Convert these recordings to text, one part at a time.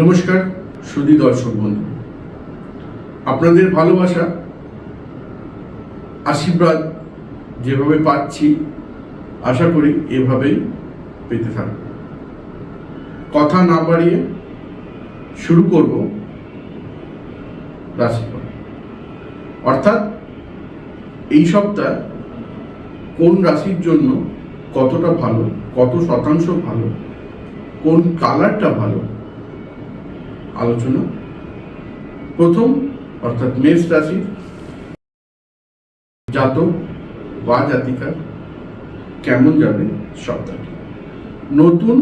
নমস্কার সুদী দর্শক বন্ধু। আপনাদের ভালোবাসা, আশীর্বাদ যেভাবে পাচ্ছি, আশা করি এভাবেই পেতে থাকব। কথা না বাড়িয়ে শুরু করব রাশিফল। অর্থাৎ এই সপ্তাহ কোন রাশির জন্য কতটা ভালো, কত শতাংশ ভালো, কোন কালারটা ভালো আলোচনা। প্রথম, অর্থাৎ মেষ রাশি, জাতক বা জাতিকার কেমন যাবে সপ্তাহটি নতুন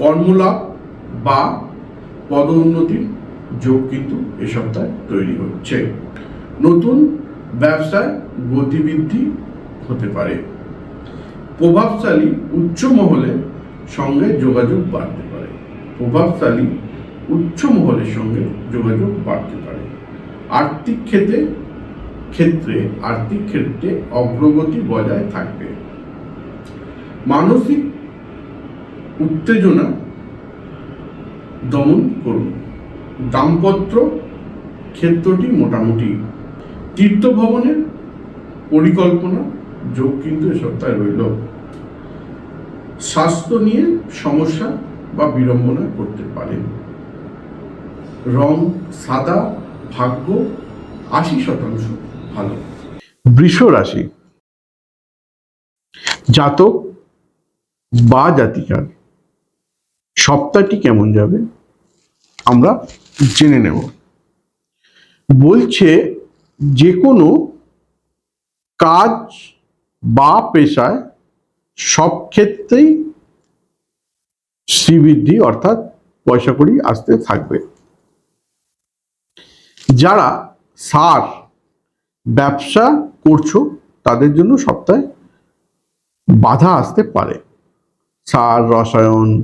কর্মলাভ বা পদোন্নতির যোগ কিন্তু এ সপ্তাহে তৈরি হচ্ছে। নতুন ব্যবসায় গতিবৃদ্ধি হতে পারে। প্রভাবশালী উচ্চ মহলের সঙ্গে যোগাযোগ বাড়তে পারে। প্রভাবশালী উচ্চ মহলের সঙ্গে যোগাযোগ বাড়তে পারে। আর্থিক ক্ষেত্রে ক্ষেত্রে, আর্থিক ক্ষেত্রে অগ্রগতি বজায় থাকবে। মানসিক উত্তেজনা দমন করুন। দাম্পত্য ক্ষেত্রটি মোটামুটি তীর্থ ভবনের পরিকল্পনা, যোগ কিন্তু এ সপ্তাহে রইল। স্বাস্থ্য নিয়ে সমস্যা বা বিড়ম্বনা করতে পারেন রং সাদা, ভাগ্য, আশি শতাংশ ভালো। বৃষ রাশি। জাতক বা জাতিকার, সপ্তাহটি কেমন যাবে? আমরা জেনে নেব। বলছে যে কোনো কাজ বা পেশায় সব ক্ষেত্রেই শ্রীবৃদ্ধি অর্থাৎ পয়সা কড়ি আসতে থাকবে। যারা সার ব্যবসা করছ, তাদের জন্য সপ্তাহে বাধা আসতে পারে। সার, রসায়ন,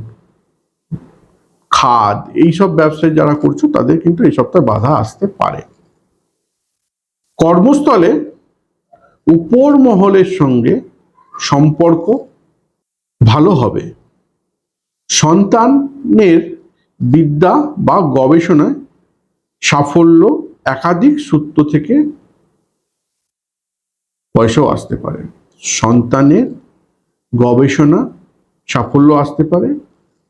খাদ এইসব ব্যবসায় যারা করছ, তাদের কিন্তু এই সপ্তাহে বাধা আসতে পারে। কর্মস্থলে উপর মহলের সঙ্গে সম্পর্ক ভালো হবে। সন্তানের বিদ্যা বা গবেষণায় সাফল্য একাধিক সূত্র থেকে পয়সাও আসতে পারে। সন্তানের গবেষণা সাফল্য আসতে পারে।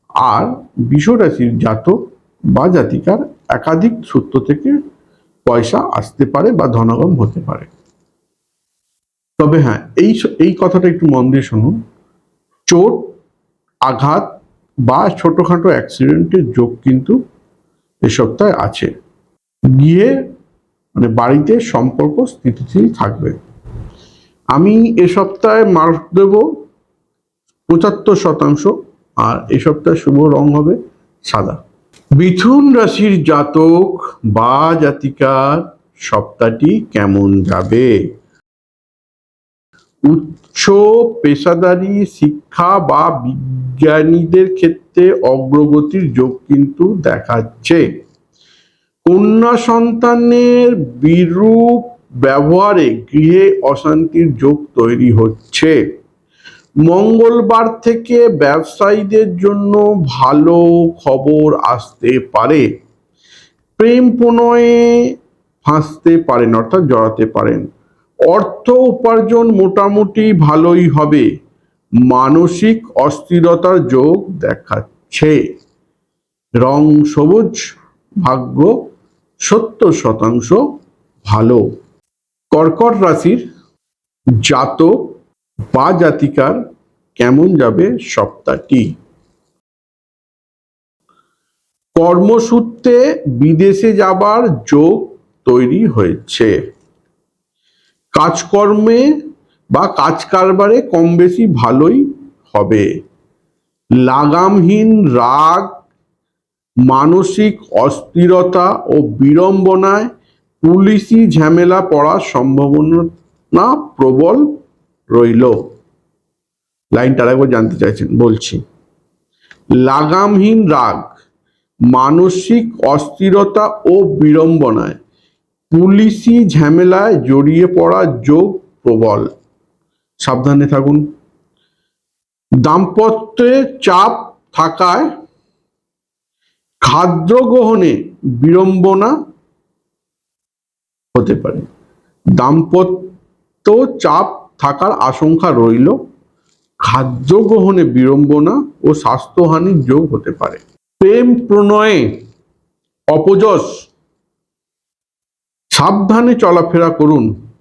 আর বিশ্বরাশির জাতক বা জাতিকার একাধিক সূত্র থেকে পয়সা আসতে পারে বা ধনগম হতে পারে। তবে হ্যাঁ এই এই কথাটা একটু মন দিয়ে শুনুন। চোট, আঘাত বা ছোটখাটো অ্যাক্সিডেন্টের যোগ কিন্তু এ সপ্তাহে আছে। গিয়ে মানে বাড়িতে সম্পর্ক স্থিতিশীল থাকবে। আমি এ সপ্তাহে মার্ক দেব পঁচাত্তর শতাংশ আর এ সপ্তাহে শুভ রং হবে সাদা। মিথুন রাশির জাতক বা জাতিকার সপ্তাহটি কেমন যাবে? উচ্চ পেশাদারি শিক্ষা বা বিজ্ঞানীদের ক্ষেত্রে অগ্রগতির যোগ কিন্তু দেখাচ্ছে। কন্যা সন্তানের বিরূপ ব্যবহারে গৃহে অশান্তির যোগ তৈরি হচ্ছে। মঙ্গলবার থেকে ব্যবসায়ীদের জন্য ভালো খবর আসতে পারে। প্রেম প্রণয়ে ফাঁসতে পারেন, অর্থাৎ জড়াতে পারেন। অর্থ উপার্জন মোটামুটি ভালোই হবে। মানসিক অস্থিরতার যোগ দেখাচ্ছে। রং সবুজ, ভাগ্য সত্তর শতাংশ ভালো। কর্কট রাশির জাতক বা জাতিকার কেমন যাবে সপ্তাহটি? কর্মসূত্রে বিদেশে যাবার যোগ তৈরি হয়েছে। কাজকর্মে বা কাজ কারবারে কম বেশি ভালোই হবে। লাগামহীন রাগ মানসিক অস্থিরতা ও বিড়ম্বনায় পুলিশি ঝামেলা পড়ার সম্ভাবনা প্রবল রইল। লাইনটা আরেকবার জানতে চাইছেন, বলছি। লাগামহীন রাগ, মানসিক অস্থিরতা ও বিড়ম্বনায় পুলিশি ঝামেলায় জড়িয়ে পড়া যোগ প্রবল। সাবধানে থাকুন। দাম্পত্যে চাপ থাকায় খাদ্য গ্রহণে বিড়ম্বনা হতে পারে। দাম্পত্য চাপ থাকার আশঙ্কা রইল। খাদ্য গ্রহণে বিড়ম্বনা ও স্বাস্থ্যহানির যোগ হতে পারে। প্রেম প্রণয়ে অপযশ। সাবধানে চলাফেরা করুন।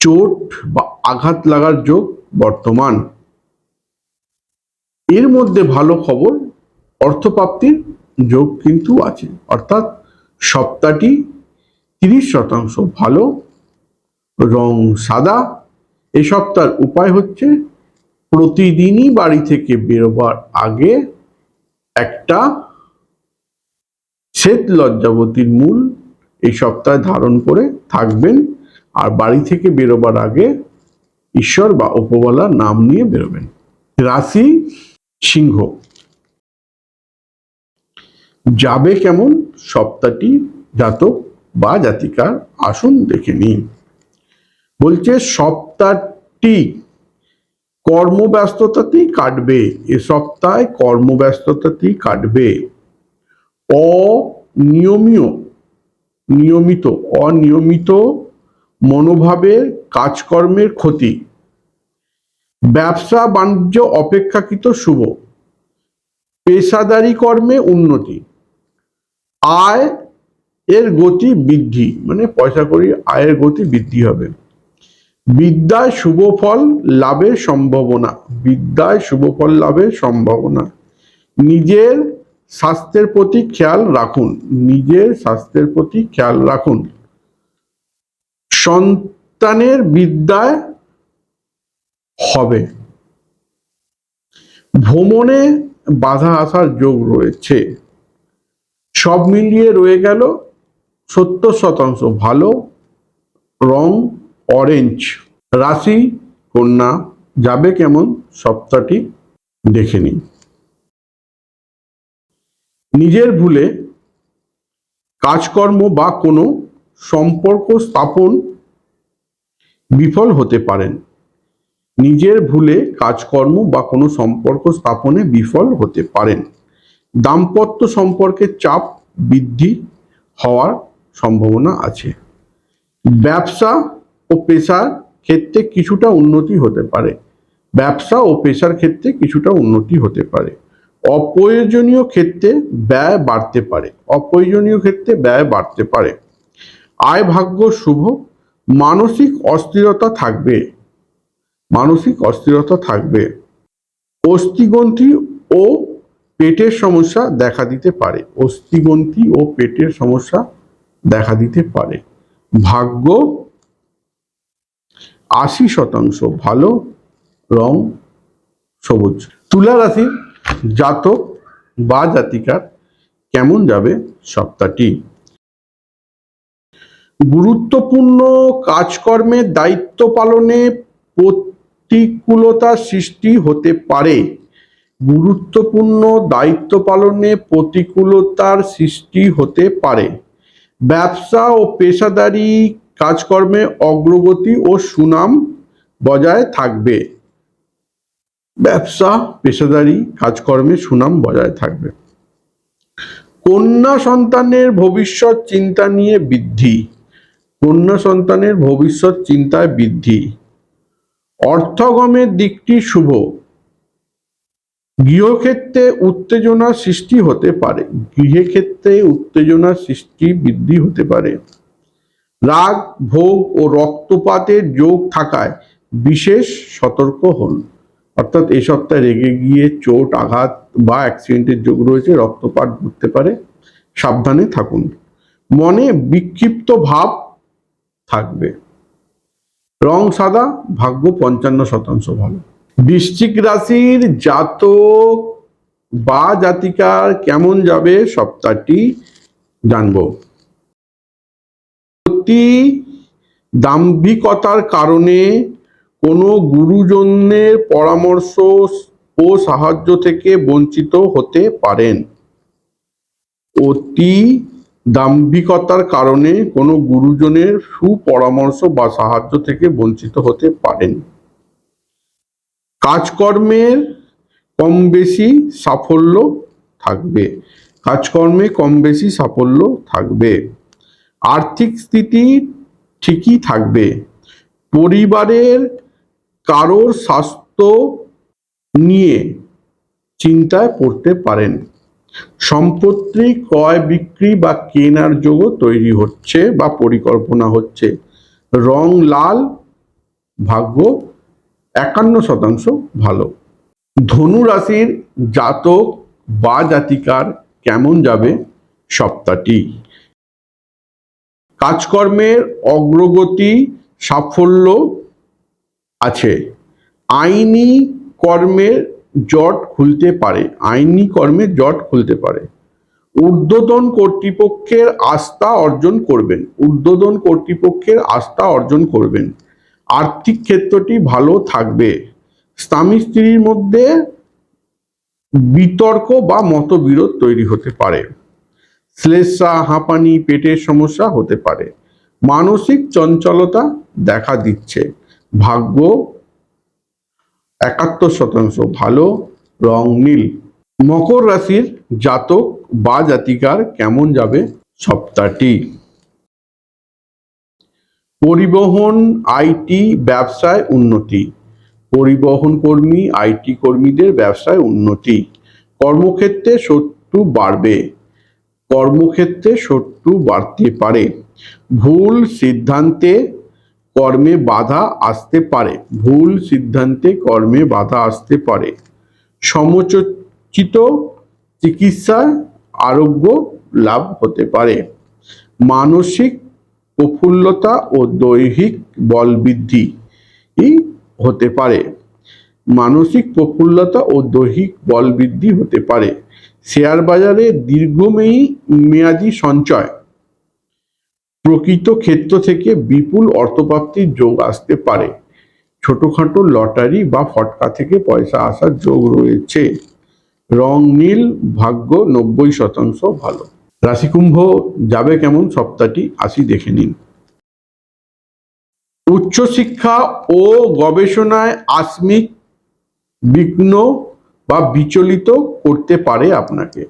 চোট বা আঘাত লাগার যোগ বর্তমান। এর মধ্যে ভালো খবর অর্থপ্রাপ্তির যোগ কিন্তু আছে। অর্থাৎ সপ্তাহটি তিরিশ শতাংশ ভালো, রং সাদা। এই সপ্তাহের উপায় হচ্ছে প্রতিদিনই বাড়ি থেকে বেরোবার আগে একটা শ্বেত লজ্জাবতীর মূল এই সপ্তাহে ধারণ করে থাকবেন আর বাড়ি থেকে বেরোবার আগে ঈশ্বর বা উপবলার নাম নিয়ে বেরোবেন। রাশি সিংহ। যাবে কেমন? সপ্তাহটি জাতক বা জাতিকার আসুন দেখে নিন বলছে, সপ্তাহটি কর্মব্যস্ততাতেই কাটবে। এ সপ্তাহে কর্মব্যস্ততাতেই কাটবে। অনিয়মীয়, নিয়মিত, অনিয়মিত মনোভাবের কাজকর্মের ক্ষতি। ব্যবসা বাণিজ্য অপেক্ষাকৃত শুভ। পেশাদারি কর্মে উন্নতি। আয় এর গতি বৃদ্ধি মানে পয়সা করি আয়ের গতি বৃদ্ধি হবে। বিদ্যায় শুভ ফল লাভের সম্ভাবনা, বিদ্যায় শুভ ফল লাভের সম্ভাবনা। নিজের স্বাস্থ্যের প্রতি খেয়াল রাখুন, নিজের স্বাস্থ্যের প্রতি খেয়াল রাখুন। সন্তানের বিদ্যায় হবে। ভ্রমণে বাধা আসার যোগ রয়েছে। সব মিলিয়ে রয়ে গেল সত্তর শতাংশ। ভালো, রং অরেঞ্জ রাশি, কন্যা। যাবে কেমন? সপ্তাহটি দেখে নিন নিজের ভুলে কাজকর্ম বা কোনো সম্পর্ক স্থাপন বিফল হতে পারেন। নিজের ভুলে কাজকর্ম বা কোনো সম্পর্ক স্থাপনে বিফল হতে পারেন। দাম্পত্য সম্পর্কে চাপ বৃদ্ধি হওয়ার সম্ভাবনা আছে। ব্যবসা ও পেশার ক্ষেত্রে কিছুটা উন্নতি হতে পারে। ব্যবসা ও পেশার ক্ষেত্রে কিছুটা উন্নতি হতে পারে। অপ্রয়োজনীয় ক্ষেত্রে ব্যয় বাড়তে পারে। অপ্রয়োজনীয় ক্ষেত্রে ব্যয় বাড়তে পারে। আয় ভাগ্য শুভ। মানসিক অস্থিরতা থাকবে। মানসিক অস্থিরতা থাকবে। অস্থিগ্রন্থি ও পেটের সমস্যা দেখা দিতে পারে। অস্থিগ্রন্থি ও পেটের সমস্যা দেখা দিতে পারে। ভাগ্য আশি শতাংশ ভালো, রং সবুজ। তুলা রাশির জাতক বা জাতিকার কেমন যাবে সপ্তাহটি? গুরুত্বপূর্ণ কাজকর্মের দায়িত্ব পালনে প্রতিকূলতার সৃষ্টি হতে পারে। গুরুত্বপূর্ণ দায়িত্ব পালনে প্রতিকূলতার সৃষ্টি হতে পারে। ব্যবসা ও পেশাদারি কাজকর্মে অগ্রগতি ও সুনাম বজায় থাকবে। ব্যবসা, পেশাদারি কাজকর্মে সুনাম বজায় থাকবে। কন্যা সন্তানের ভবিষ্যৎ চিন্তা নিয়ে বৃদ্ধি। কন্যা সন্তানের ভবিষ্যৎ চিন্তায় বৃদ্ধি। অর্থগমের দিকটি শুভ। গৃহক্ষেত্রে উত্তেজনা সৃষ্টি হতে পারে। গৃহে ক্ষেত্রে উত্তেজনা সৃষ্টি বৃদ্ধি হতে পারে। রাগ, ভোগ ও রক্তপাতের যোগ থাকায় বিশেষ সতর্ক হন। অর্থাৎ এই সপ্তাহে রেগে গিয়ে চোট, আঘাত বা অ্যাক্সিডেন্টের যোগ রয়েছে, রক্তপাত ঘটতে পারে। সাবধানে থাকুন। মনে বিক্ষিপ্ত ভাব থাকবে। রং সাদা, ভাগ্য পঞ্চান্ন শতাংশ ভালো। বৃশ্চিক রাশির জাতক বা জাতিকার কেমন যাবে সপ্তাহটি জানব। অতি দাম্ভিকতার কারণে কোনো গুরুজনের পরামর্শ ও সাহায্য থেকে বঞ্চিত হতে পারেন। অতি দাম্ভিকতার কারণে কোনো গুরুজনের সুপরামর্শ বা সাহায্য থেকে বঞ্চিত হতে পারেন। কাজকর্মের কম বেশি সাফল্য থাকবে। কাজকর্মে কম বেশি সাফল্য থাকবে। আর্থিক স্থিতি ঠিকই থাকবে। পরিবারের কারোর স্বাস্থ্য নিয়ে চিন্তায় পড়তে পারেন। সম্পত্তি, ক্রয়, বিক্রি বা কেনার যোগও তৈরি হচ্ছে বা পরিকল্পনা হচ্ছে। রং, লাল ভাগ্য একান্ন শতাংশ ভালো। ধনু রাশির জাতক বা জাতিকার কেমন যাবে সপ্তাহটি? কাজকর্মের অগ্রগতি সাফল্য আছে। আইনি কর্মের জট খুলতে পারে। আইনি কর্মের জট খুলতে পারে। ঊর্ধ্বতন কর্তৃপক্ষের আস্থা অর্জন করবেন। ঊর্ধ্বতন কর্তৃপক্ষের আস্থা অর্জন করবেন। আর্থিক ক্ষেত্রটি ভালো থাকবে। স্বামী স্ত্রীর মধ্যে বিতর্ক বা মতবিরোধ তৈরি হতে পারে। শ্লেষা, হাঁপানি, পেটের সমস্যা হতে পারে। মানসিক চঞ্চলতা দেখা দিচ্ছে। ভাগ্য একাত্তর শতাংশ ভালো, রং নীল। মকর রাশির জাতক বা জাতিকার কেমন যাবে সপ্তাহটি? পরিবহন আইটি ব্যবসায় উন্নতি। পরিবহন কর্মী আইটি কর্মীদের ব্যবসায় উন্নতি। কর্মক্ষেত্রে শত্রু বাড়বে। কর্মক্ষেত্রে শত্রু বাড়তে পারে। ভুল সিদ্ধান্তে কর্মে বাধা আসতে পারে। ভুল সিদ্ধান্তে কর্মে বাধা আসতে পারে। সমচোচিত চিকিৎসায় আরোগ্য লাভ হতে পারে। মানসিক প্রফুল্লতা ও দৈহিক বল বৃদ্ধি হতে পারে। মানসিক প্রফুল্লতা ও দৈহিক বল বৃদ্ধি হতে পারে। শেয়ার বাজারে দীর্ঘমেয়ী মেয়াদি সঞ্চয়। প্রকৃত ক্ষেত্র থেকে বিপুল অর্থপ্রাপ্তির যোগ আসতে পারে। ছোটখাটো লটারি বা ফটকা থেকে পয়সা আসার যোগ রয়েছে। রং, নীল, ভাগ্য নব্বই শতাংশ ভালো। রাশিকুম্ভ যাবে কেমন? সপ্তাহটি আসি দেখে নিন। উচ্চশিক্ষা ও গবেষণায় আসমিক বিঘ্ন বা বিচলিত করতে পারে আপনাকে।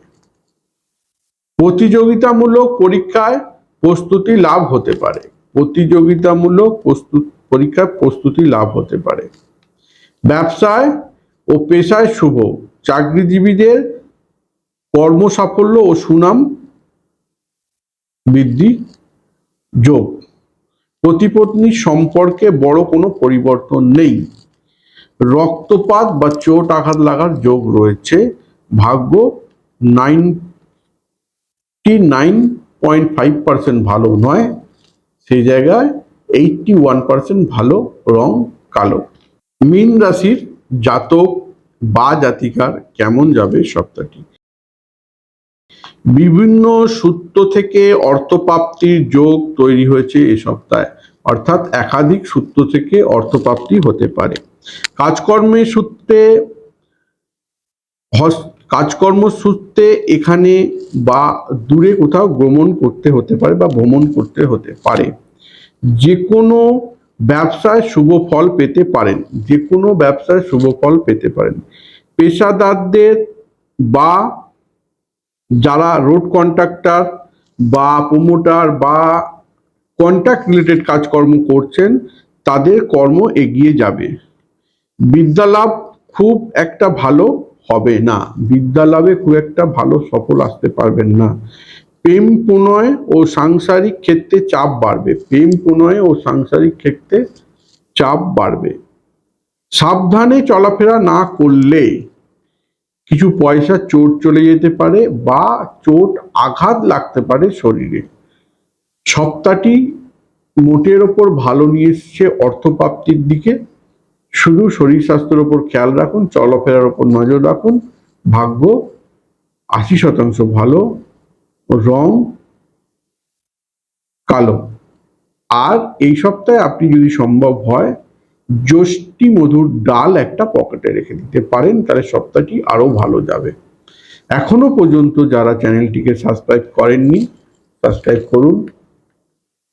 প্রতিযোগিতামূলক পরীক্ষায় প্রস্তুতি লাভ হতে পারে। প্রতিযোগিতামূলক প্রস্তুত, পরীক্ষায় প্রস্তুতি লাভ হতে পারে। ব্যবসায় ও পেশায় শুভ। চাকরিজীবীদের কর্মসাফল্য ও সুনাম বৃদ্ধি, যোগ। প্রতিপত্নী সম্পর্কে বড় কোনো পরিবর্তন নেই। রক্তপাত বা চোট আঘাত লাগার যোগ রয়েছে। ভাগ্য ninety nine point five percent ভালো নয়। সেই জায়গায় এইটটি ওয়ান পার্সেন্ট ভালো, রং কালো। মীন রাশির জাতক বা জাতিকার কেমন যাবে সপ্তাহটি? বিভিন্ন সূত্র থেকে অর্থপ্রাপ্তির যোগ তৈরি হয়েছে এই সপ্তাহে। অর্থাৎ একাধিক সূত্র থেকে অর্থপ্রাপ্তি হতে পারে। কাজকর্মের সূত্রে কাজকর্ম সূত্রে এখানে বা দূরে কোথাও ভ্রমণ করতে হতে পারে বা ভ্রমণ করতে হতে পারে। যে কোনো ব্যবসায় শুভ ফল পেতে পারেন। যে কোনো ব্যবসায় শুভ ফল পেতে পারেন। পেশাদারদের বা যারা রোড কন্ট্রাক্টর বা প্রমোটার বা কন্ট্রাক্ট রিলেটেড কাজকর্ম করছেন, তাদের কর্ম এগিয়ে যাবে। বিদ্যালাভ খুব একটা ভালো হবে না। বিদ্যালাভে খুব একটা ভালো সফল আসতে পারবেন না। প্রেম প্রণয় ও সাংসারিক ক্ষেত্রে চাপ বাড়বে। প্রেম প্রণয় ও সাংসারিক ক্ষেত্রে চাপ বাড়বে। সাবধানে চলাফেরা না করলে কিছু পয়সা চোট চলে যেতে পারে বা চোট আঘাত লাগতে পারে শরীরে। সপ্তাহটি মোটের ওপর ভালো নিয়ে এসছে অর্থপ্রাপ্তির দিকে। শুধু শরীর স্বাস্থ্যের ওপর খেয়াল রাখুন, চলাফেরার ওপর নজর রাখুন। ভাগ্য আশি শতাংশ ভালো, রং কালো। আর এই সপ্তাহে আপনি যদি সম্ভব হয় যষ্টি মধুর ডাল একটা পকেটে রেখে দিতে পারেন, তাহলে সপ্তাহটি আরও ভালো যাবে। এখনও পর্যন্ত যারা চ্যানেলটিকে সাবস্ক্রাইব করেননি, সাবস্ক্রাইব করুন,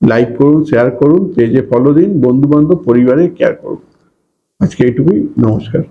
লাইক করুন, শেয়ার করুন, পেজে ফলো দিন, বন্ধুবান্ধব পরিবারে কেয়ার করুন। আজকে এইটুকুই, নমস্কার।